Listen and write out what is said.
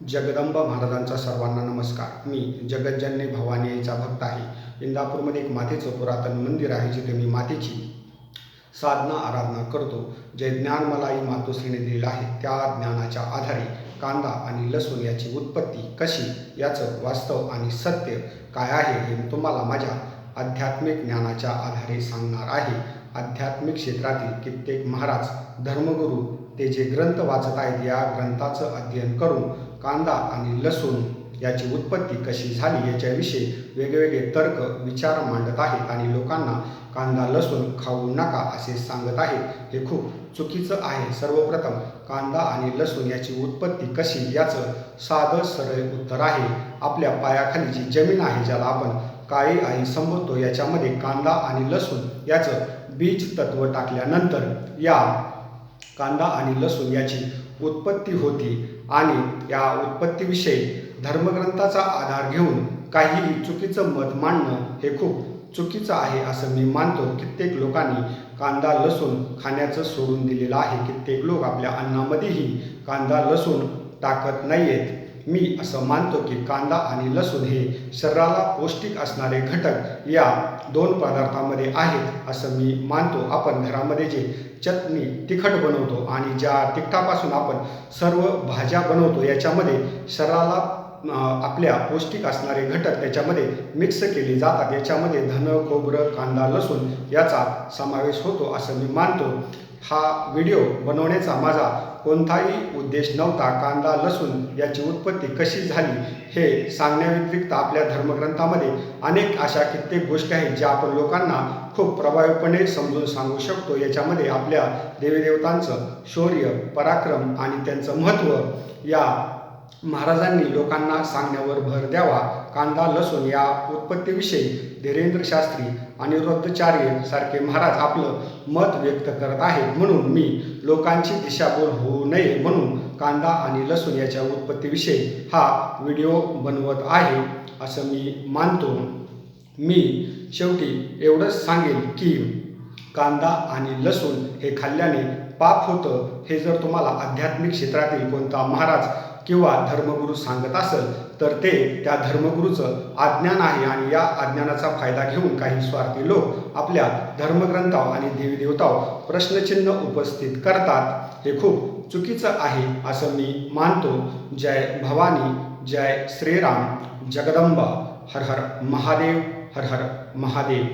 जगदंब महाराजांचा सर्वांना नमस्कार. मी जगज्जन्य भवानी आईचा भक्त आहे. इंदापूरमध्ये एक मातेचं पुरातन मंदिर आहे जिथे मी मातेची साधना आराधना करतो. जे ज्ञान मला आई मातोश्रीने दिलेलं आहे त्या ज्ञानाच्या आधारे कांदा आणि लसूण याची उत्पत्ती कशी याचं वास्तव आणि सत्य काय आहे हे मी तुम्हाला माझ्या आध्यात्मिक ज्ञानाच्या आधारे सांगणार आहे. आध्यात्मिक क्षेत्रातील कित्येक महाराज धर्मगुरू ते जे ग्रंथ वाचत आहेत या ग्रंथाचं अध्ययन करून कांदा आणि लसूण याची उत्पत्ती कशी झाली याच्याविषयी वेगवेगळे तर्क विचार मांडत आहेत आणि लोकांना कांदा लसूण खाऊ नका असे सांगत आहेत. हे खूप चुकीचं आहे. सर्वप्रथम कांदा आणि लसूण याची उत्पत्ती कशी याचं साधं सरळ उत्तर आहे. आपल्या पायाखाली जी जमीन आहे ज्याला आपण काळी आई संबोधतो याच्यामध्ये कांदा आणि लसूण याचं बीज तत्व टाकल्यानंतर या कांदा आणि लसूण याची उत्पत्ती होती. आणि या उत्पत्तीविषयी धर्मग्रंथाचा आधार घेऊन काहीही चुकीचं मत मांडणं हे खूप चुकीचं आहे असं मी मानतो. कित्येक लोकांनी कांदा लसूण खाण्याचं सोडून दिलेलं आहे. कित्येक लोक आपल्या अन्नामध्येही कांदा लसूण टाकत नाही आहेत मी असं मानतो की कांदा आणि लसूण हे शरीराला पौष्टिक असणारे घटक या दोन पदार्थामध्ये आहेत असं मी मानतो. आपण घरामध्ये जे चटणी तिखट बनवतो आणि ज्या तिखटापासून आपण सर्व भाज्या बनवतो याच्यामध्ये शरीराला आपल्या पौष्टिक असणारे घटक त्याच्यामध्ये मिक्स केले जातात. याच्यामध्ये धन खोबरं कांदा लसूण याचा समावेश होतो असं मी मानतो. हा व्हिडिओ बनवण्याचा माझा कोणताही उद्देश नव्हता कांदा लसूण याची उत्पत्ती कशी झाली हे सांगण्याव्यतिरिक्त आपल्या धर्मग्रंथामध्ये अनेक अशा कित्येक गोष्टी आहेत ज्या आपण लोकांना खूप प्रभावीपणे समजून सांगू शकतो. याच्यामध्ये आपल्या देवीदेवतांचं शौर्य पराक्रम आणि त्यांचं महत्त्व या महाराजांनी लोकांना सांगण्यावर भर द्यावा. कांदा लसूण या उत्पत्तीविषयी धीरेंद्र शास्त्री अनिरुद्धाचार्य सारखे महाराज आपलं मत व्यक्त करत आहेत म्हणून मी लोकांची दिशाभूल होऊ नये म्हणून कांदा आणि लसूण याच्या उत्पत्तीविषयी हा व्हिडिओ बनवत आहे असं मी मानतो. मी शेवटी एवढंच सांगेन की कांदा आणि लसूण हे खाल्ल्याने पाप होतं हे जर तुम्हाला आध्यात्मिक क्षेत्रातील कोणता महाराज किंवा धर्मगुरू सांगत असेल तर ते त्या धर्मगुरूचं अज्ञान आहे आणि या अज्ञानाचा फायदा घेऊन काही स्वार्थी लोक आपल्या धर्मग्रंथाव आणि देवीदेवतावर प्रश्नचिन्ह उपस्थित करतात. हे खूप चुकीचं आहे असं मी मानतो. जय भवानी जय श्रीराम जगदंबा हर हर महादेव हर हर महादेव.